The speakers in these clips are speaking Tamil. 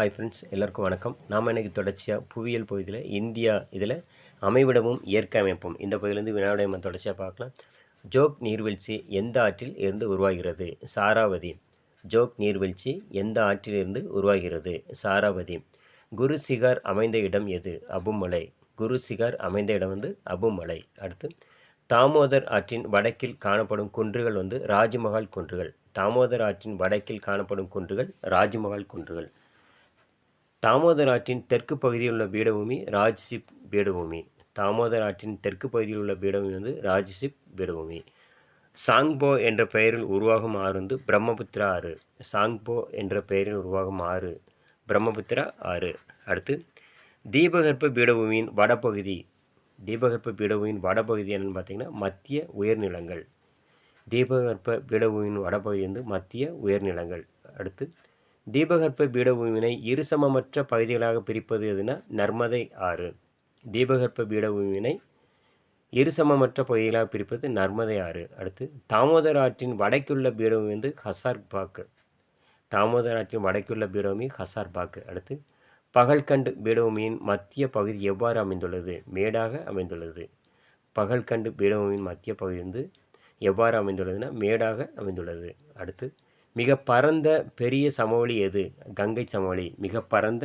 ஹாய் ஃப்ரெண்ட்ஸ் எல்லாருக்கும் வணக்கம். நாம் இன்றைக்கி தொடர்ச்சியாக புவியியல் பகுதியில் இந்தியா இதில் அமைவிடமும் இயற்கை அமைப்பும் இந்த பகுதியிலேருந்து வினாவுடைய தொடர்ச்சியாக பார்க்கலாம். ஜோக் நீர்வீழ்ச்சி எந்த ஆற்றில் இருந்து உருவாகிறது? சாராவதி. ஜோக் நீர்வீழ்ச்சி எந்த ஆற்றிலிருந்து உருவாகிறது? சாராவதி. குரு சிகார் அமைந்த இடம் எது? அபுமலை. குரு சிகார் அமைந்த இடம் வந்து அபுமலை. அடுத்து தாமோதர் ஆற்றின் வடக்கில் காணப்படும் குன்றுகள் வந்து ராஜ்மஹால் குன்றுகள். தாமோதர் ஆற்றின் வடக்கில் காணப்படும் குன்றுகள் ராஜ்மஹால் குன்றுகள். தாமோதர் ஆற்றின் தெற்கு பகுதியில் உள்ள பீடபூமி ராஜ்சிப் பீடபூமி. தாமோதர் ஆற்றின் தெற்கு பகுதியில் உள்ள பீடபூமி வந்து ராஜ்சிப் பீடபூமி. சாங்போ என்ற பெயரில் உருவாகும் ஆறு வந்து பிரம்மபுத்திரா ஆறு. சாங்போ என்ற பெயரில் உருவாகும் ஆறு பிரம்மபுத்திரா ஆறு. அடுத்து தீபகற்ப பீடபூமியின் வடபகுதி. தீபகற்ப பீடபூமியின் வடபகுதி என்னென்னு பார்த்தீங்கன்னா மத்திய உயர்நிலங்கள். தீபகற்ப பீடபூமியின் வடபகுதி வந்து மத்திய உயர்நிலங்கள். அடுத்து தீபகற்ப பீடபூமியினை இருசமமற்ற பகுதிகளாக பிரிப்பது எதுனா நர்மதை ஆறு. தீபகற்ப பீடபூமியினை இருசமமற்ற பகுதிகளாக பிரிப்பது நர்மதை ஆறு. அடுத்து தாமோதர ஆற்றின் வடக்குள்ள பீடபூமி வந்து ஹசார் பாக்கு தாமோதர் ஆற்றின் வடக்குள்ள பீடபூமி ஹசார் பாக்கு அடுத்து பகல்கண்டு பீடபூமியின் மத்திய பகுதி எவ்வாறு அமைந்துள்ளது? மேடாக அமைந்துள்ளது. பகல்கண்டு பீடபூமியின் மத்திய பகுதி வந்து எவ்வாறு அமைந்துள்ளதுன்னா மேடாக அமைந்துள்ளது. அடுத்து மிக பரந்த பெரிய சமவெளி எது? கங்கை சமவெளி. மிக பரந்த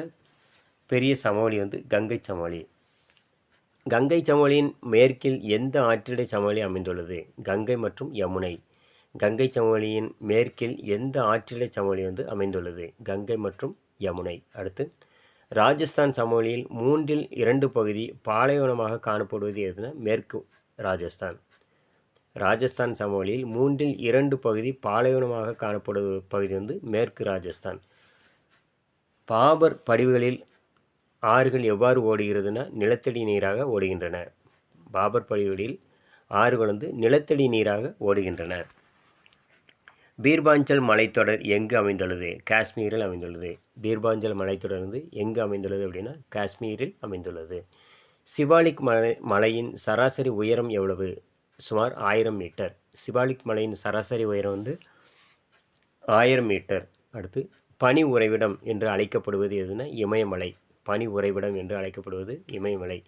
பெரிய சமவெளி வந்து கங்கை சமவெளி. கங்கை சமவெளியின் மேற்கில் எந்த ஆற்றிடை சமவெளி அமைந்துள்ளது? கங்கை மற்றும் யமுனை. கங்கை சமவெளியின் மேற்கில் எந்த ஆற்றிடை சமவெளி வந்து அமைந்துள்ளது? கங்கை மற்றும் யமுனை. அடுத்து ராஜஸ்தான் சமவெளியில் மூன்றில் இரண்டு பகுதி பாலைவனமாக காணப்படுவது எதுனா மேற்கு ராஜஸ்தான். ராஜஸ்தான் சமவெளியில் மூன்றில் இரண்டு பகுதி பாலைவனமாக காணப்படுவ பகுதி வந்து மேற்கு ராஜஸ்தான். பாபர் படிவுகளில் ஆறுகள் எவ்வாறு ஓடுகிறதுனா நிலத்தடி நீராக ஓடுகின்றன. பாபர் படிவுகளில் ஆறுகள் வந்து நிலத்தடி நீராக ஓடுகின்றன. பீர்பாஞ்சல் மலைத்தொடர் எங்கு அமைந்துள்ளது? காஷ்மீரில் அமைந்துள்ளது. பீர்பாஞ்சல் மலைத்தொடர் வந்து எங்கு அமைந்துள்ளது அப்படின்னா காஷ்மீரில் அமைந்துள்ளது. சிவாலிக் மலை மலையின் சராசரி உயரம் எவ்வளவு? சுமார் ஆயிரம் மீட்டர். சிவாலிக் மலையின் சராசரி உயரம் வந்து ஆயிரம் மீட்டர். அடுத்து பனி உறைவிடம் என்று அழைக்கப்படுவது எதுனா இமயமலை. பனி உறைவிடம் என்று அழைக்கப்படுவது இமயமலை.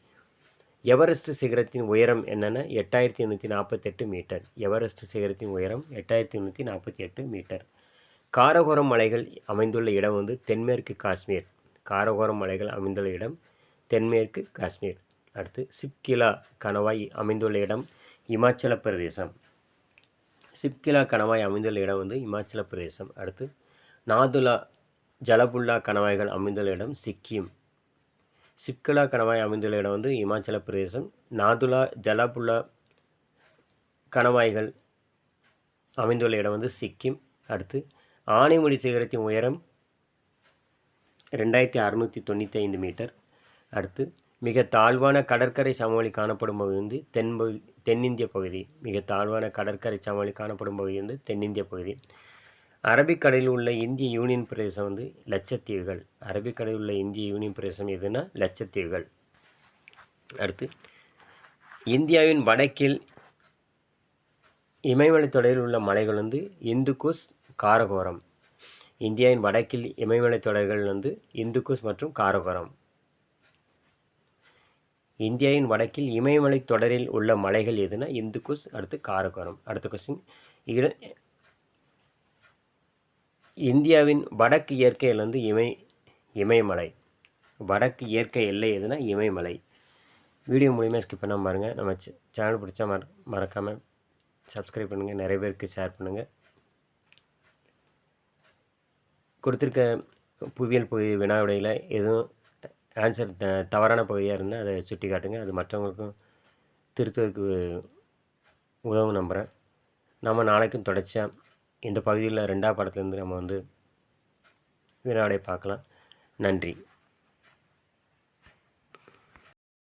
எவரெஸ்ட் சிகரத்தின் உயரம் என்னென்னா எட்டாயிரத்தி எண்ணூற்றி நாற்பத்தெட்டு மீட்டர். எவரெஸ்ட் சிகரத்தின் உயரம் எட்டாயிரத்தி எண்ணூற்றி நாற்பத்தி எட்டு மீட்டர். காரகோரம் மலைகள் அமைந்துள்ள இடம் வந்து தென்மேற்கு காஷ்மீர். காரகோரம் மலைகள் அமைந்துள்ள இடம் தென்மேற்கு காஷ்மீர். அடுத்து சிப்கிலா கணவாய் அமைந்துள்ள இடம் இமாச்சல பிரதேசம். சிப்கிலா கணவாய் அமைந்துள்ள இடம் வந்து இமாச்சல பிரதேசம். அடுத்து நாதுலா ஜலபுல்லா கணவாய்கள் அமைந்துள்ள இடம் சிக்கிம். சிப்கிலா கணவாய் அமைந்துள்ள இடம் வந்து இமாச்சல பிரதேசம். நாதுலா ஜலபுல்லா கணவாய்கள் அமைந்துள்ள இடம் வந்து சிக்கிம். அடுத்து ஆனைமொழி சிகரத்தின் உயரம் ரெண்டாயிரத்தி அறநூற்றி தொண்ணூற்றி ஐந்து மீட்டர். அடுத்து மிக தாழ்வான கடற்கரை சமவெளி காணப்படும் பகுதி வந்து தென்பகுதி தென்னிந்திய பகுதி மிக தாழ்வான கடற்கரை சமவெளி காணப்படும் பகுதி வந்து தென்னிந்திய பகுதி. அரபிக்கடலில் உள்ள இந்திய யூனியன் பிரதேசம் வந்து லட்சத்தீவுகள். அரபிக்கடலில் உள்ள இந்திய யூனியன் பிரதேசம் எதுனா லட்சத்தீவுகள். அடுத்து இந்தியாவின் வடக்கில் இமயமலை தொடரில் உள்ள மலைகள் வந்து இந்துகுஸ் காரகோரம். இந்தியாவின் வடக்கில் இமயமலை தொடர்கள் வந்து இந்துகுஸ் மற்றும் காரகோரம். இந்தியாவின் வடக்கில் இமயமலை தொடரில் உள்ள மலைகள் எதுனா? இந்துகுஸ் அடுத்து காரகோரம். அடுத்த கொஸ்டின் இட இந்தியாவின் வடக்கு இயற்கை வந்து இமய இமயமலை. வடக்கு இயற்கை எல்லை எதுனா? இமயமலை. வீடியோ மூலியமாக ஸ்கிப் பண்ணாமல் பாருங்கள் நம்ம சேனல் பிடிச்சா மற மறக்காமல் சப்ஸ்கிரைப் பண்ணுங்கள் நிறைய பேருக்கு ஷேர் பண்ணுங்கள் கொடுத்துருக்க புவியியல் பகுதி வினாவிடையில் எதுவும் ஆன்சர் த தவறான பகுதியாக இருந்தால் அதை சுட்டி காட்டுங்க. அது மற்றவங்களுக்கும் திருத்துவதுக்கு உதவும் நம்புகிறேன் நம்ம நாளைக்கும் தொடர்ச்சியாக இந்த பகுதியில் ரெண்டாவது படத்துலேருந்து நம்ம வந்து வினாவிடை பார்க்கலாம். நன்றி.